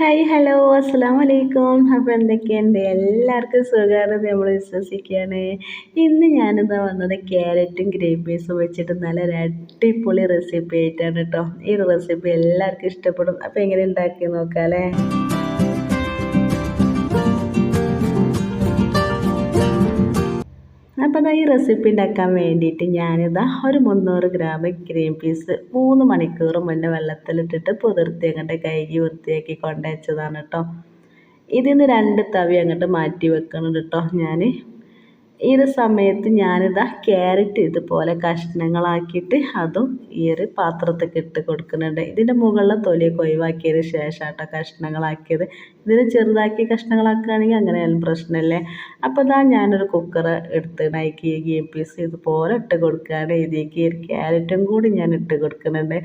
Hi hello അസ്സാം വലൈക്കും അപ്പോൾ എന്തൊക്കെയുണ്ട്? എല്ലാവർക്കും സുഖമാണ് നമ്മൾ വിശ്വസിക്കുകയാണ് ഇന്ന് ഞാനിന്ന് വന്നത് ക്യാരറ്റും ഗ്രേപ്പ് പീസും വെച്ചിട്ട് നല്ല അടിപൊളി റെസിപ്പി ആയിട്ടാണ് കേട്ടോ ഈ റെസിപ്പി എല്ലാവർക്കും ഇഷ്ടപ്പെടും. അപ്പോൾ എങ്ങനെ ഉണ്ടാക്കി നോക്കാം അല്ലേ അപ്പോൾ ഈ റെസിപ്പി ഉണ്ടാക്കാൻ വേണ്ടിയിട്ട് ഞാനിതാ ഒരു മുന്നൂറ് ഗ്രാം ഗ്രീൻ പീസ് മൂന്ന് മണിക്കൂർ മുന്നേ വെള്ളത്തിലിട്ടിട്ട് പുതിർത്തി അങ്ങോട്ട് കഴുകി വൃത്തിയാക്കി കൊണ്ടുവച്ചതാണ് കേട്ടോ ഇതിൽ നിന്ന് രണ്ട് തവി അങ്ങോട്ട് മാറ്റി വെക്കണം കേട്ടോ ഞാൻ ഈ ഒരു സമയത്ത് ഞാനിതാ ക്യാരറ്റ് ഇതുപോലെ കഷ്ണങ്ങളാക്കിയിട്ട് അതും ഈ ഒരു പാത്രത്തേക്ക് ഇട്ട് കൊടുക്കുന്നുണ്ട്. ഇതിന്റെ മുകളിലെ തൊലിയൊക്കെ ഒഴിവാക്കിയതിന് ശേഷം കേട്ടോ കഷ്ണങ്ങളാക്കിയത്. ഇതിന് ചെറുതാക്കി കഷ്ണങ്ങളാക്കുകയാണെങ്കിൽ അങ്ങനെയാലും പ്രശ്നമല്ലേ. അപ്പോൾ ഇതാ ഞാനൊരു കുക്കർ എടുത്ത് നൈക്കി ഗീം പീസ് ഇതുപോലെ ഇട്ട് കൊടുക്കുകയാണ്. ഇതിലേക്ക് ക്യാരറ്റും കൂടി ഞാൻ ഇട്ട് കൊടുക്കുന്നുണ്ട്.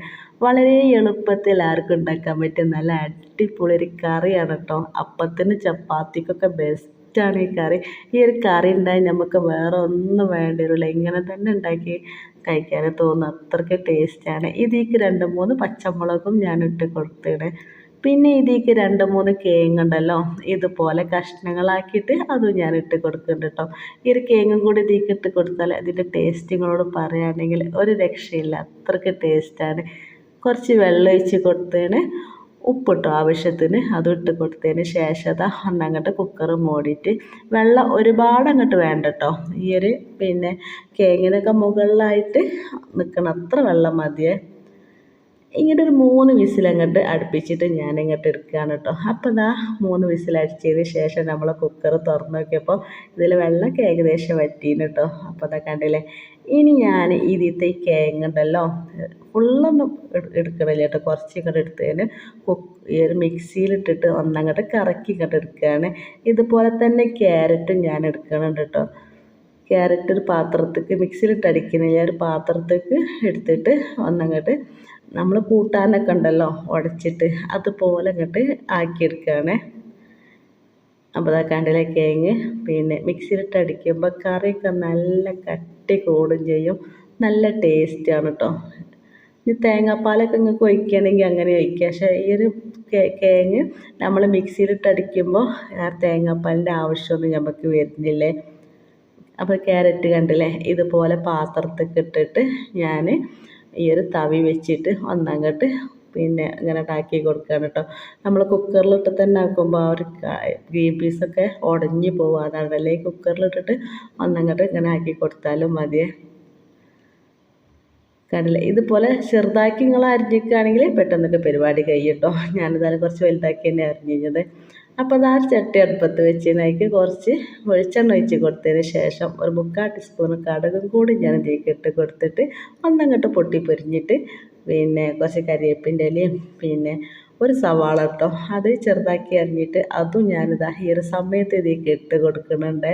വളരെ എളുപ്പത്തിൽ ആർക്കും ഉണ്ടാക്കാൻ പറ്റും നല്ല അടിപൊളി ഒരു കറിയാണ് കേട്ടോ അപ്പത്തിന് ചപ്പാത്തിക്കൊക്കെ ബെസ്റ്റ് ടേസ്റ്റാണ് ഈ കറി. ഈ ഒരു കറി ഉണ്ടായി നമുക്ക് വേറെ ഒന്നും വേണ്ടി വരില്ല ഇങ്ങനെ തന്നെ ഉണ്ടാക്കി കഴിക്കാൻ തോന്നും. അത്രയ്ക്ക് ടേസ്റ്റാണ് ഇതിലേക്ക് രണ്ട് മൂന്ന് പച്ചമുളകും ഞാൻ ഇട്ട് കൊടുത്തിടേ പിന്നെ ഇതിലേക്ക് രണ്ട് മൂന്ന് കേങ്ങുണ്ടല്ലോ ഇതുപോലെ കഷ്ണങ്ങളാക്കിയിട്ട് അതും ഞാൻ ഇട്ട് കൊടുക്കുന്നുണ്ട് കേട്ടോ. ഈ ഒരു കേങ്ങും കൂടി ഇതിലേക്ക് ഇട്ട് കൊടുത്താൽ അതിന്റെ ടേസ്റ്റ് നിങ്ങളോട് പറയുകയാണെങ്കിൽ ഒരു രക്ഷയില്ല. അത്രയ്ക്ക് ടേസ്റ്റാണ് കുറച്ച് വെള്ളം ഒഴിച്ച് കൊടുത്തതിന് ഉപ്പിട്ടു ആവശ്യത്തിന്. അതും ഇട്ട് കൊടുത്തതിന് ശേഷം അതാ ഒന്നങ്ങോട്ട് കുക്കർ മൂടിയിട്ട് വെള്ളം ഒരുപാട് അങ്ങോട്ട് വേണ്ട കേട്ടോ ഈ ഒരു പിന്നെ കേങ്ങിനൊക്കെ മുകളിലായിട്ട് നിൽക്കണം അത്ര വെള്ളം മതിയേ. ഇങ്ങോട്ട് ഒരു മൂന്ന് വിസിലങ്ങോട്ട് അടുപ്പിച്ചിട്ട് ഞാൻ ഇങ്ങോട്ട് എടുക്കുകയാണ് കേട്ടോ. അപ്പോൾ ഇതാ മൂന്ന് വിസിൽ അടിച്ചതിന് ശേഷം നമ്മൾ കുക്കർ തുറന്ന് നോക്കിയപ്പോൾ ഇതിൽ വെള്ളമൊക്കെ ഏകദേശം വറ്റീന് കേട്ടോ. അപ്പോൾ അതാ കണ്ടില്ലേ? ഇനി ഞാൻ ഇതിത്തെ ഈ കേങ്ങുണ്ടല്ലോ ഫുള്ളൊന്നും എടുക്കണില്ല കേട്ടോ. കുറച്ച് ഇങ്ങോട്ട് എടുത്തതിന് ഈ ഒരു മിക്സിയിലിട്ടിട്ട് ഒന്നങ്ങോട്ട് കറക്കി ഇങ്ങോട്ട് എടുക്കുകയാണ്. ഇതുപോലെ തന്നെ ക്യാരറ്റും ഞാൻ എടുക്കണുണ്ട് കേട്ടോ. ക്യാരറ്റ് ഒരു പാത്രത്തേക്ക് മിക്സിയിലിട്ട് അടിക്കുന്നില്ല ഒരു പാത്രത്തേക്ക് എടുത്തിട്ട് ഒന്നങ്ങോട്ട് നമ്മൾ കൂട്ടാനൊക്കെ ഉണ്ടല്ലോ ഉടച്ചിട്ട് അതുപോലെ അങ്ങോട്ട് ആക്കിയെടുക്കുകയാണ് അപ്പോൾ അതാ കണ്ടിലെ കേങ്ങ് പിന്നെ മിക്സിയിലിട്ട് അടിക്കുമ്പോൾ കറിയൊക്കെ നല്ല കട്ടി കൂടും ചെയ്യും. നല്ല ടേസ്റ്റാണ് കേട്ടോ ഇനി തേങ്ങാപ്പാലൊക്കെ നിങ്ങൾക്ക് ഒഴിക്കുകയാണെങ്കിൽ അങ്ങനെ ഒഴിക്കുക പക്ഷേ ഈ ഒരു കേങ്ങ് നമ്മൾ മിക്സിയിലിട്ട് അടിക്കുമ്പോൾ ആ തേങ്ങാപ്പാലിന്റെ ആവശ്യമൊന്നും നമുക്ക് വരുന്നില്ലേ? അപ്പോൾ ക്യാരറ്റ് കണ്ടില്ലേ? ഇതുപോലെ പാത്രത്തിൽ ഇട്ടിട്ട് ഞാൻ ഈ ഒരു തവി വെച്ചിട്ട് ഒന്നങ്ങോട്ട് പിന്നെ ഇങ്ങനെ ഉണ്ടാക്കി കൊടുക്കുകയാണ് കേട്ടോ. നമ്മൾ കുക്കറിലിട്ട് തന്നെ ആക്കുമ്പോൾ ആ ഒരു ഗ്രീൻ പീസൊക്കെ ഉടഞ്ഞു പോകും കുക്കറിൽ കുക്കറിലിട്ടിട്ട് ഒന്നങ്ങോട്ട് ഇങ്ങനെ ആക്കി കൊടുത്താലും മതിയേ. കണ്ടില്ലേ? ഇതുപോലെ ചെറുതാക്കി നിങ്ങൾ അരിഞ്ഞിക്കുകയാണെങ്കിൽ പെട്ടെന്നൊക്കെ പരിപാടി കഴിയട്ടോ ഞാനിതായാലും കുറച്ച് വലുതാക്കി തന്നെ അരിഞ്ഞത് അപ്പോൾ ആ ചട്ടി അടുപ്പത്ത് വെച്ചതിനേക്ക് കുറച്ച് വെളിച്ചെണ്ണ ഒഴിച്ച് കൊടുത്തതിന് ശേഷം ഒരു മുക്കാൽ ടീസ്പൂൺ കടുകും കൂടി ഞാൻ ഇതിലേക്ക് ഇട്ട് കൊടുത്തിട്ട് ഒന്നങ്ങോട്ട് പൊട്ടി പൊരിഞ്ഞിട്ട് പിന്നെ കുറച്ച് കരിവേപ്പിന്റെ ഇലയും പിന്നെ ഒരു സവാള കേട്ടോ അത് ചെറുതാക്കി അരിഞ്ഞിട്ട് അതും ഞാനിതാ ഈ ഒരു സമയത്ത് ഇതിലേക്ക് ഇട്ട് കൊടുക്കുന്നുണ്ട്.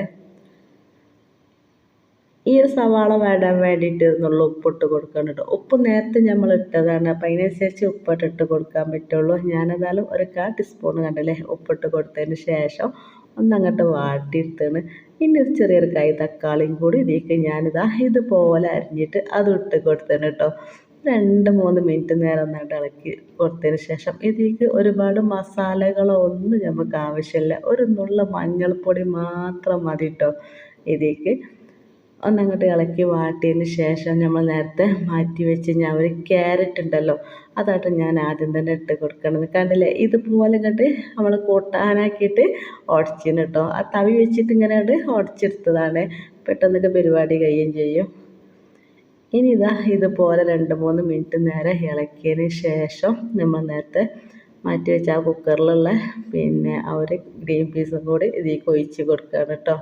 ഈ ഒരു സവാള വേടാൻ വേണ്ടിയിട്ട് എന്നുള്ള ഉപ്പിട്ട് കൊടുക്കണം കേട്ടോ. ഉപ്പ് നേരത്തെ നമ്മൾ ഇട്ടതാണ്. അപ്പം അതിനനുസരിച്ച് ഉപ്പിട്ട് ഇട്ട് കൊടുക്കാൻ പറ്റുള്ളൂ. ഞാനതായാലും ഒരു കാ ടീസ്പൂൺ കണ്ടല്ലേ? ഉപ്പിട്ട് കൊടുത്തതിന് ശേഷം ഒന്നങ്ങോട്ട് വാട്ടിയെടുത്താണ്. ഇനി ഒരു ചെറിയൊരു കൈ തക്കാളിയും കൂടി ഇതിലേക്ക് ഞാനിതാ ഇതുപോലെ അരിഞ്ഞിട്ട് അത് ഇട്ട് കൊടുത്തേന് കേട്ടോ. രണ്ട് മൂന്ന് മിനിറ്റ് നേരം ഒന്നായിട്ട് ഇളക്കി കൊടുത്തതിന് ശേഷം ഇതിലേക്ക് ഒരുപാട് മസാലകളോ ഒന്നും നമുക്ക് ആവശ്യമില്ല. ഒരു നുള്ള മഞ്ഞൾപ്പൊടി മാത്രം മതി കേട്ടോ. ഇതിലേക്ക് ഒന്നങ്ങോട്ട് ഇളക്കി വാട്ടിയതിന് ശേഷം നമ്മൾ നേരത്തെ മാറ്റി വെച്ച് ഞാൻ ഒരു ക്യാരറ്റ് ഉണ്ടല്ലോ അതായിട്ട് ഞാൻ ആദ്യം തന്നെ ഇട്ട് കൊടുക്കണം കണ്ടില്ലേ? ഇതുപോലെ ഇങ്ങോട്ട് നമ്മൾ കൂട്ടാനാക്കിയിട്ട് ഉടച്ചിന് കേട്ടോ ആ തവി വെച്ചിട്ട് ഇങ്ങനെ ഉടച്ചെടുത്തതാണ്. പെട്ടെന്നൊക്കെ പരിപാടി കഴിയുകയും ചെയ്യും. ഇനി ഇതാ ഇതുപോലെ രണ്ട് മൂന്ന് മിനിറ്റ് നേരെ ഇളക്കിയതിന് ശേഷം നമ്മൾ നേരത്തെ മാറ്റി വെച്ച ആ കുക്കറിലുള്ള പിന്നെ ആ ഒരു ഗ്രീൻ പീസും കൂടി ഇതിലേക്ക് ഒഴിച്ച് കൊടുക്കുകയാണ് കേട്ടോ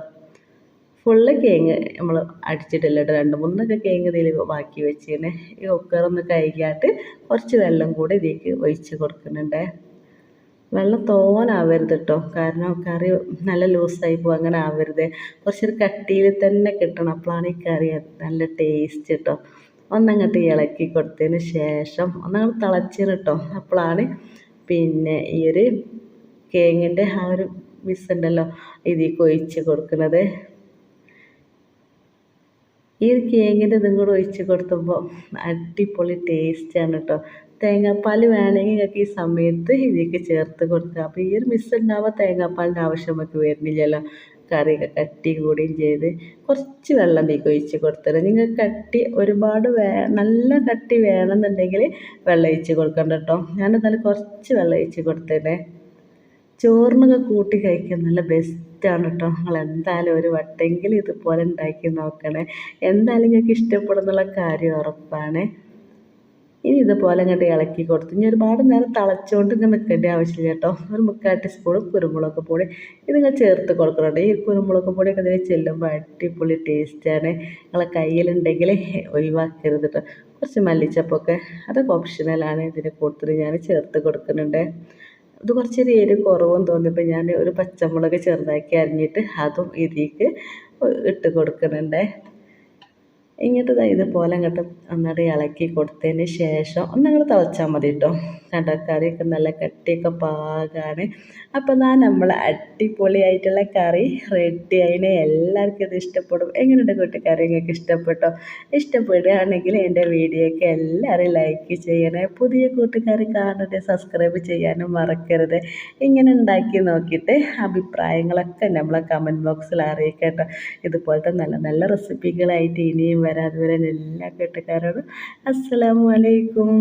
ഫുള്ള് കേങ്ങ് നമ്മൾ അടിച്ചിട്ടില്ല കേട്ടോ രണ്ട് മൂന്നൊക്കെ കേങ്ങ് ഇതിൽ ബാക്കി വെച്ചിന്. ഈ കുക്കറൊന്ന് കഴുകിയാട്ട് കുറച്ച് വെള്ളം കൂടി ഇതിലേക്ക് ഒഴിച്ച് കൊടുക്കുന്നുണ്ട്. വെള്ളം തോനാവരുത് കേട്ടോ കാരണം കറി നല്ല ലൂസായി പോകും അങ്ങനെ ആവരുത്. കുറച്ചൊരു കട്ടിയിൽ തന്നെ കിട്ടണം. അപ്പോഴാണ് ഈ കറി നല്ല ടേസ്റ്റ് കേട്ടോ ഒന്നങ്ങോട്ട് ഇളക്കി കൊടുത്തതിന് ശേഷം ഒന്നങ്ങോട്ട് തിളച്ചിന് കേട്ടോ അപ്പോഴാണ് പിന്നെ ഈ ഒരു കേങ്ങിന്റെ ആ ഒരു മിസ് ഉണ്ടല്ലോ ഇതിലേക്ക് ഒഴിച്ച് കൊടുക്കുന്നത്. ഈ ഒരു കേക്കിന്റെ ഇതും കൂടെ ഒഴിച്ച് കൊടുത്തുമ്പോൾ അടിപൊളി ടേസ്റ്റാണ് കേട്ടോ തേങ്ങാപ്പാൽ വേണമെങ്കിൽ നിങ്ങൾക്ക് ഈ സമയത്ത് ഇതിലേക്ക് ചേർത്ത് കൊടുക്കുക അപ്പോൾ ഈ ഒരു മിസ് ഉണ്ടാവുക തേങ്ങാപ്പാലിന്റെ ആവശ്യം നമുക്ക് വരുന്നില്ലല്ലോ. കറിയൊക്കെ കട്ടി കൂടുകയും ചെയ്ത് കുറച്ച് വെള്ളം തീക്ക് ഒഴിച്ച് കൊടുത്തത് നിങ്ങൾ കട്ടി ഒരുപാട് വേ നല്ല കട്ടി വേണമെന്നുണ്ടെങ്കിൽ വെള്ളം ഒഴിച്ച് കൊടുക്കണ്ട കേട്ടോ ഞാനെന്നാലും കുറച്ച് വെള്ളം ഒഴിച്ച് കൊടുത്തേനെ. ചോറിനൊക്കെ കൂട്ടി കഴിക്കാൻ നല്ല ബെസ്റ്റാണ് കേട്ടോ നിങ്ങൾ എന്തായാലും ഒരു വട്ടെങ്കിലും ഇതുപോലെ ഉണ്ടാക്കി നോക്കണേ. എന്തായാലും നിങ്ങൾക്ക് ഇഷ്ടപ്പെടുന്നുള്ള കാര്യം ഉറപ്പാണ്. ഇനി ഇതുപോലെ ഇങ്ങോട്ട് ഇളക്കി കൊടുത്തു ഇനി ഒരുപാട് നേരം തിളച്ചുകൊണ്ട് ഇങ്ങനെ നിൽക്കേണ്ട ആവശ്യമില്ല കേട്ടോ ഒരു മുക്കാൽ ടീസ്പൂൺ കുരുമുളക് പൊടി. ഇത് നിങ്ങൾ ചേർത്ത് കൊടുക്കുന്നുണ്ട് ഈ കുരുമുളക് പൊടിയൊക്കെ ഇതിൽ ചെല്ലുമ്പോൾ അടിപൊളി ടേസ്റ്റാണ് നിങ്ങളെ കയ്യിലുണ്ടെങ്കിൽ ഒഴിവാക്കരുത് കേട്ടോ കുറച്ച് മല്ലിച്ചപ്പൊക്കെ അതൊക്കെ ഓപ്ഷണലാണ് ഇതിന് കൂടുതൽ ഞാൻ ചേർത്ത് കൊടുക്കുന്നുണ്ട്. ഇത് കുറച്ചൊരു എരി കുറവും തോന്നിയപ്പോൾ ഞാൻ ഒരു പച്ചമുളക് ചെറുതാക്കി അരിഞ്ഞിട്ട് അതും ഇതിലേക്ക് ഇട്ട് കൊടുക്കുന്നുണ്ട്. ഇങ്ങോട്ട് ഇതുപോലെ അങ്ങോട്ട് ഒന്നുകൂടി ഇളക്കി കൊടുത്തതിന് ശേഷം ഒന്നങ്ങോട്ട് തിളച്ചാൽ മതി കേട്ടോ കണ്ടോ കറിയൊക്കെ നല്ല കട്ടിയൊക്കെ പാകാണ്. അപ്പോൾ ഞാൻ നമ്മൾ അടിപൊളിയായിട്ടുള്ള കറി റെഡി അതിനെ എല്ലാവർക്കും ഇത് ഇഷ്ടപ്പെടും. എങ്ങനെയുണ്ട് കൂട്ടുകാരെ? നിങ്ങൾക്ക് ഇഷ്ടപ്പെട്ടോ? ഇഷ്ടപ്പെടുകയാണെങ്കിൽ എന്റെ വീഡിയോയ്ക്ക് എല്ലാവരും ലൈക്ക് ചെയ്യണേ. പുതിയ കൂട്ടുകാർ കാണരുത് സബ്സ്ക്രൈബ് ചെയ്യാനും മറക്കരുത്. ഇങ്ങനെ ഉണ്ടാക്കി നോക്കിയിട്ട് അഭിപ്രായങ്ങളൊക്കെ നമ്മളെ കമന്റ് ബോക്സിൽ അറിയിക്കട്ടോ. ഇതുപോലത്തെ നല്ല നല്ല റെസിപ്പികളായിട്ട് ഇനിയും വരാതെ വരാൻ എല്ലാ കൂട്ടുകാരോടും അസ്സലാമു അലൈക്കും.